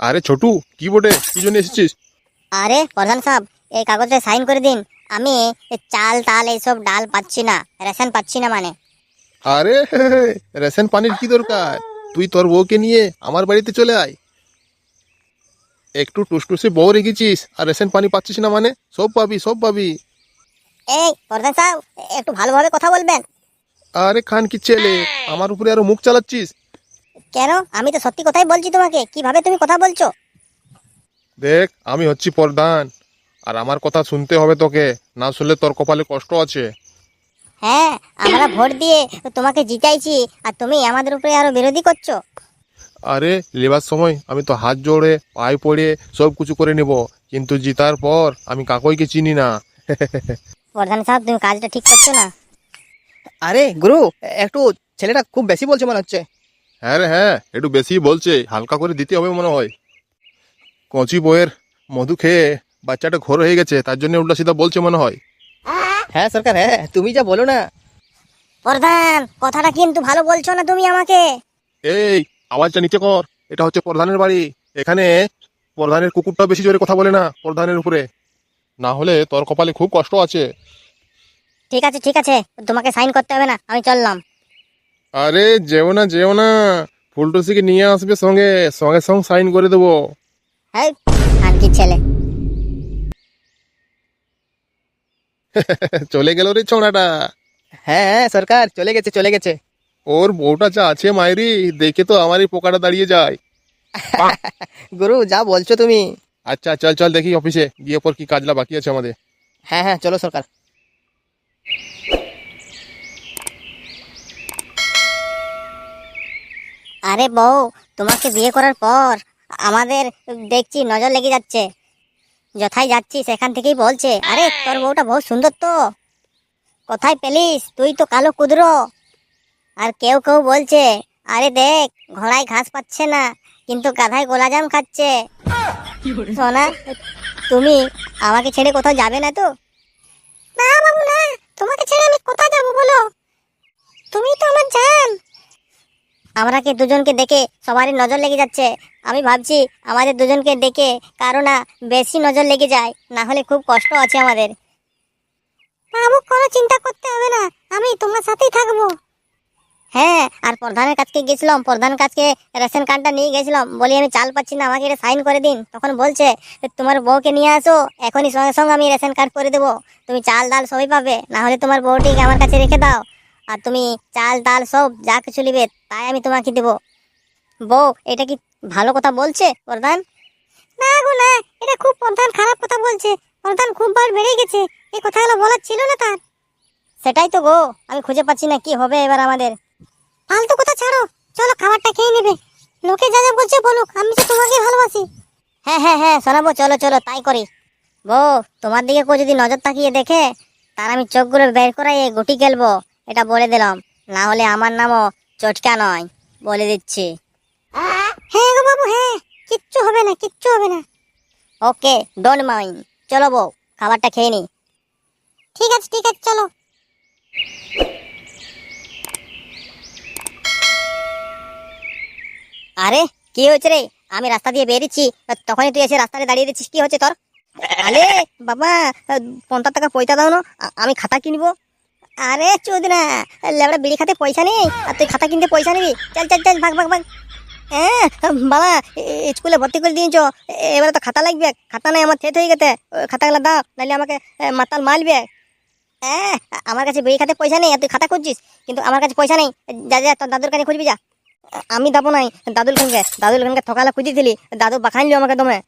আরে ছোটু কি বটে? কি জন্য এসেছিস? আরে প্রধান সাহেব এই কাগজে সাইন করে দিন। আমি চাল তাল এইসব ডাল পাচ্ছি না রেশন পাচ্ছি না মানে। আরে রেশন পানির কি দরকার? তুই তোর বউকে নিয়ে আমার বাড়িতে চলে আয়। একটু টুসটুসে বউ রেখেছিস আর রেশন পানি পাচ্ছিস না মানে? সব পাবি সব পাবি। এই প্রধান সাহেব একটু ভালোভাবে কথা বলবেন। আরে খান কি ছেলে আমার উপরে আরও মুখ চালাচ্ছিস? কেন? আমি তো সত্যি কথাই বলছি তোমাকে। কীভাবে তুমি কথা বলছো? দেখ আমি হচ্ছি প্রধান। আর আমার কথা শুনতে হবে তোকে। না শুনলে তোর কপালে কষ্ট আছে। হ্যাঁ আমরা ভোট দিয়ে তোমাকে জিতাইছি। আর তুমি আমাদের উপরে আরও বিরোধী করছ। আরে লেবার সময় আমি তো হাত জোড়ে পায়ে পড়ে সব কিছু করে নেব। কিন্তু জিতার পর আমি কাকইকে চিনি না। প্রধান সাহেব তুমি কাজটা ঠিক করছ না? আরে গুরু একটু ছেলেটা খুব বেশি বলছে মনে হচ্ছে। হ্যাঁ রে হ্যাঁ একটু বেশি বলছে হালকা করে দিতে হবে মনে হয়। কচি বইয়ের মধু খেয়ে বাচ্চাটা ঘোর হয়ে গেছে তার জন্য উল্টা সিধা বলছে মনে হয়। হ্যাঁ সরকার হ্যাঁ তুমি যা বলো না। প্রধান কথাটা কিন্তু ভালো বলছো না তুমি আমাকে। এই আওয়াজটা নিচে কর এটা হচ্ছে প্রধানের বাড়ি। এখানে প্রধানের কুকুরটা বেশি জোরে কথা বলে না প্রধানের উপরে। না হলে তোর কপালে খুব কষ্ট আছে। ঠিক আছে ঠিক আছে তোমাকে সাইন করতে হবে না আমি চললাম। আরে যেও না যেও না। ফুলটুসিকে নিয়ে আসবে সঙ্গে সঙ্গে সঙ্গে সাইন করে দেবো। হ্যাঁ আনকি ছেলে। চলে গেল রে ছোড়াটা। হ্যাঁ হ্যাঁ সরকার চলে গেছে চলে গেছে। ওর বউটা যা আছে মায়েরি দেখে তো আমারই পোকাটা দাঁড়িয়ে যায়। গুরু যা বলছো তুমি। আচ্ছা চল চল দেখি অফিসে গিয়ে পর কি কাজলা বাকি আছে আমাদের। হ্যাঁ হ্যাঁ চলো সরকার। আরে বউ, তোমাকে বিয়ে করার পর আমাদের দেখছি নজর লেগে যাচ্ছে। যথায় যাচ্ছি, সেখান থেকেই বলছে, আরে, তোর বউটা বহুত সুন্দর তো। কোথায় পেলিস? তুই তো কালো কুদরো। আর কেউ কেউ বলছে, আরে দেখ, ঘোড়ায় ঘাস পাচ্ছে না, কিন্তু গাধায় গোলাজাম খাচ্ছে। সোনা, তুমি আমাকে ছেড়ে কোথাও যাবে না তো? না বাবু, না, তোমাকে ছেড়ে আমি কোথায় যাব বলো? তুমি তো আমার জান। আমরাকে দুজনকে দেখে সবারই নজর লেগে যাচ্ছে। আমি ভাবছি আমাদের দুজনকে দেখে কারও না বেশি নজর লেগে যায়, না হলে খুব কষ্ট আছে আমাদের। বাবু কোনো চিন্তা করতে হবে না, আমি তোমার সাথেই থাকব। হ্যাঁ আর প্রধানের কাছকে গেছিলাম, প্রধান কাছকে রেশন কার্ডটা নিয়ে গেছিলাম। বলি, আমি চাল পাচ্ছি না, আমাকে এটা সাইন করে দিন। তখন বলছে তোমার বউকে নিয়ে আসো, এখনই সঙ্গে সঙ্গে আমি রেশন কার্ড করে দেবো। তুমি চাল, ডাল সবই পাবে, না হলে তোমার বউটিকে আমার কাছে রেখে দাও। আর তুমি চাল, ডাল সব যা কিছু নিবে, তাই আমি তোমাকে দেবো। বউ, এটা কি ভালো কথা বলছে প্রধান না গো, না, এটা খুব প্রধান খারাপ কথা বলছে। প্রধান খুব বার বেড়ে গেছে এই কথাগুলো বলার ছিল না তার। সেটাই তো গো, আমি খুঁজে পাচ্ছি না কি হবে এবার আমাদের। ফালতু কথা ছাড়ো, চলো খাবারটা খেয়ে নেবে। লোকে যা যা বলছে বলুক, আমি তো তোমাকে ভালোবাসি। হ্যাঁ হ্যাঁ হ্যাঁ শোনাবো, চলো চলো, তাই করি। বউ, তোমার দিকে কেউ যদি নজর তাকিয়ে দেখে, তার আমি চোখগুলো বের করে গুটি খেলব। এটা বলে দিলাম। না হলে আমার নামও চটকা নয় বলে দিচ্ছি। হ্যাঁ গো বাবু হ্যাঁ। কিচ্ছু হবে না কিচ্ছু হবে না। ওকে ডোন্ট মাইন্ড চলো বউ খাবারটা খেয়ে নি। ঠিক আছে ঠিক আছে চলো। আরে কি হয়েছে রে? আমি রাস্তা দিয়ে বেরিয়েছি তখনই তুই এসে রাস্তায় দাঁড়িয়ে দিচ্ছিস কি হচ্ছে তোর? আরে বাবা পঞ্চাশ টাকা পয়সা দাও না আমি খাতা কিনবো। আরে চোদ না লেবড়া বিড়ি খাতে পয়সা নেই, আর তুই খাতা কিনতে পয়সা নিবি। চল চল চল, ভাগ ভাগ ভাগ। হ্যাঁ বাবা স্কুলে ভর্তি করে দিয়েছ এবারে তো খাতা লাগবে। খাতা নাই, আমার থেত হয়ে গেছে। খাতাগুলো দাও, নাহলে আমাকে মাতাল মারবে। হ্যাঁ আমার কাছে বিড়ি খাতে পয়সা নেই, আর তুই খাতা খুঁজছিস? কিন্তু আমার কাছে পয়সা নেই। যা যা, তোর দাদুর কাছে খুঁজবি, যা। আমি দাবো নাই দাদুল খানকে দাদুল খানকে খুঁজে দিলি। দাদু বাখানলি আমাকে দমে।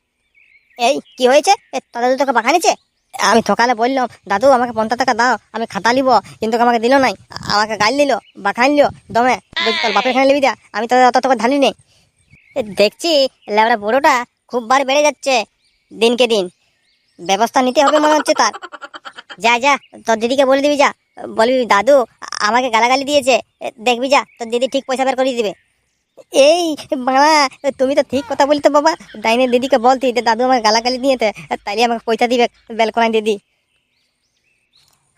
এই, কি হয়েছে? তোর দাদু তোকে বাখানিছে আমি ঠকালে বললাম, দাদু, আমাকে পঞ্চাশ টাকা দাও, আমি খাতা নিব কিন্তু আমাকে দিল নাই। আমাকে গাল দিল বা খাইল দমে। বলছি, তোর বাপের খানে নিবি দা আমি তো অত তোকে ধানি নেই। দেখছি, লেবড়া বড়োটা খুব বার বেড়ে যাচ্ছে, দিনকে দিন। ব্যবস্থা নিতে হবে মনে হচ্ছে তার। যা যা, তোর দিদিকে বলে দিবি, যা। বলবি, দাদু, আমাকে গালাগালি দিয়েছে দেখবি যা, তোর দিদি ঠিক পয়সা বের করে দিবে। এই বাবা তুমি তো ঠিক কথা বলতে বাবা। ডাইনের দিদিকে বলতি যে দাদু আমাকে গালাগালি দিয়েতে তাইলে আমাকে পয়সা দিবে বেলকনায় দিদি।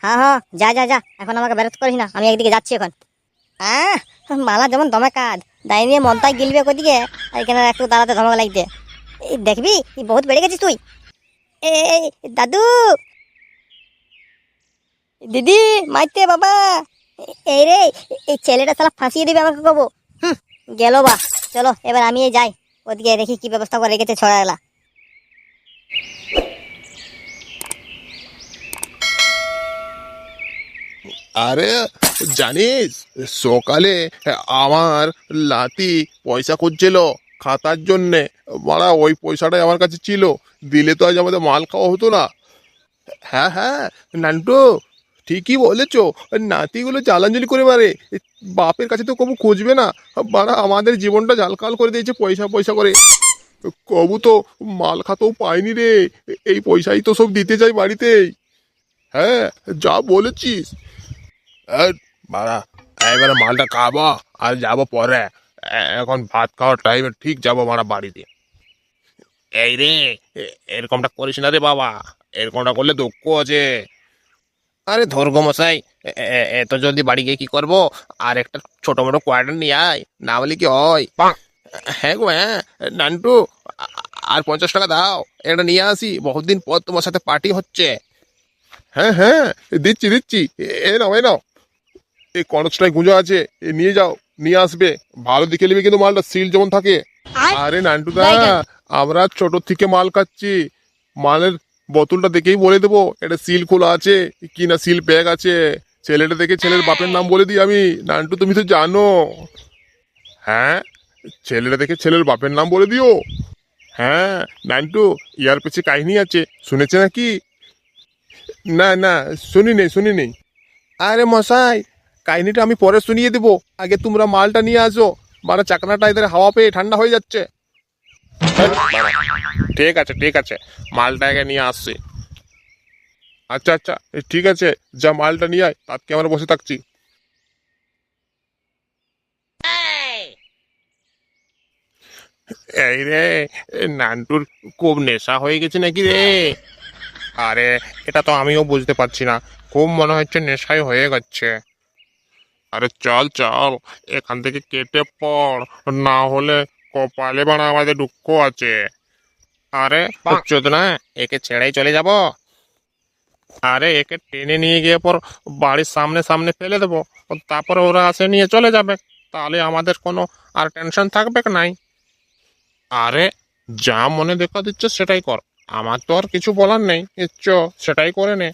হ্যাঁ হ্যাঁ যা যা যা, এখন আমাকে বেরোতে করিস না, আমি একদিকে যাচ্ছি এখন। হ্যাঁ মালা যেমন দমে কাজ ডাইনি মনটাই গিলবে আর এখানে একটু দাঁড়াতে ধমক লাগতে এই, দেখবি বহুত বেড়ে গেছিস তুই। এই দাদু! দিদি, মাইতে বাবা। এই রে, এই ছেলেটা সালা ফাঁসিয়ে দিবে আমাকে কবো। গেল বা। চলো, এবার আমি যাই। ওদিকে দেখি কি ব্যবস্থা করে রেখেছে ছড়া এলা আরে, জানিস, সকালে আমার লাতি পয়সা খুঁজছিল খাতার জন্যে। মারা, ওই পয়সাটাই আমার কাছে ছিল। দিলে তো আজ আমাদের মাল খাওয়া হতো না। হ্যাঁ হ্যাঁ নান্টু ঠিকই বলেছ। নাতিগুলো জ্বালাঞ্জলি করে মারে। বাপের কাছে তো কবু খুঁজবে না। বাড়া, আমাদের জীবনটা জালকাল করে দিয়েছে পয়সা পয়সা করে। কবু তো মাল খাতেও পাইনি রে। এই পয়সাই তো সব দিতে যাই বাড়িতেই হ্যাঁ যা বলেছিস। বাড়া এবারে মালটা খাব, আর যাব পরে। এখন ভাত খাওয়ার টাইমে ঠিক যাব মারা বাড়িতে। এই রে এরকমটা করিস না রে বাবা। এরকমটা করলে দুঃখ আছে। আরে ধর্গ মশাই এত জলদি বাড়ি গিয়ে কি করব? আর একটা ছোট মোটো কোয়ার্টার নিয়ে আয় না বলে কি হয়? হ্যাঁ গো হ্যাঁ। নান্টু আর পঞ্চাশ টাকা দাও এটা নিয়ে আসি। বহুদিন পর তোমার সাথে পার্টি হচ্ছে। হ্যাঁ হ্যাঁ দিচ্ছি দিচ্ছি। এ- এ নাও এ নাও। এই কনস্টায় গুঁজো আছে এ নিয়ে যাও নিয়ে আসবে। ভালো দেখে নেবে কিন্তু মালটা সিল যেমন থাকে। আরে নান্টু দা আমরা ছোট থেকে মাল খাচ্ছি। মালের বোতলটা দেখেই বলে দেবো, এটা সিল খোলা আছে, কি না সিল প্যাক আছে, ছেলেটা দেখে ছেলের বাপের নাম বলে দিই আমি। নান্টু, তুমি তো জানো। হ্যাঁ ছেলেটা দেখে ছেলের বাপের নাম বলে দিও। হ্যাঁ নান্টু, ইয়ার পেছে কাহিনী আছে, শুনেছে নাকি? না না, শুনি নেই শুনি নেই। আরে মশাই, কাহিনীটা আমি পরে শুনিয়ে দেবো। আগে তোমরা মালটা নিয়ে আসো। মানে চাকনাটা এদের হাওয়া পেয়ে ঠান্ডা হয়ে যাচ্ছে। ঠিক আছে ঠিক আছে। মালটা আগে নিয়ে আসছি। আচ্ছা আচ্ছা ঠিক আছে, যা মালটা নিয়ে আয় তাকে আমরা বসে থাকছি। এই রে নান্টুর খুব নেশা হয়ে গেছে নাকি রে? আরে, এটা তো আমিও বুঝতে পারছি না। খুব মনে হচ্ছে নেশাই হয়ে গেছে। আরে, চল চল, এখান থেকে কেটে পড়। না হলে কপালে বানা আমাদের দুঃখ আছে। আরে চোদ না? একে ছেড়েই চলে যাব। আরে একে টেনে নিয়ে গিয়ে পর বাড়ির সামনে সামনে ফেলে দেবো। তারপরে ওরা আসে নিয়ে চলে যাবে। তাহলে আমাদের কোনো আর টেনশন থাকবে নাই। আরে যা মনে দেখা দিচ্ছে সেটাই কর। আমার তো আর কিছু বলার নেই। চ সেটাই করে নে।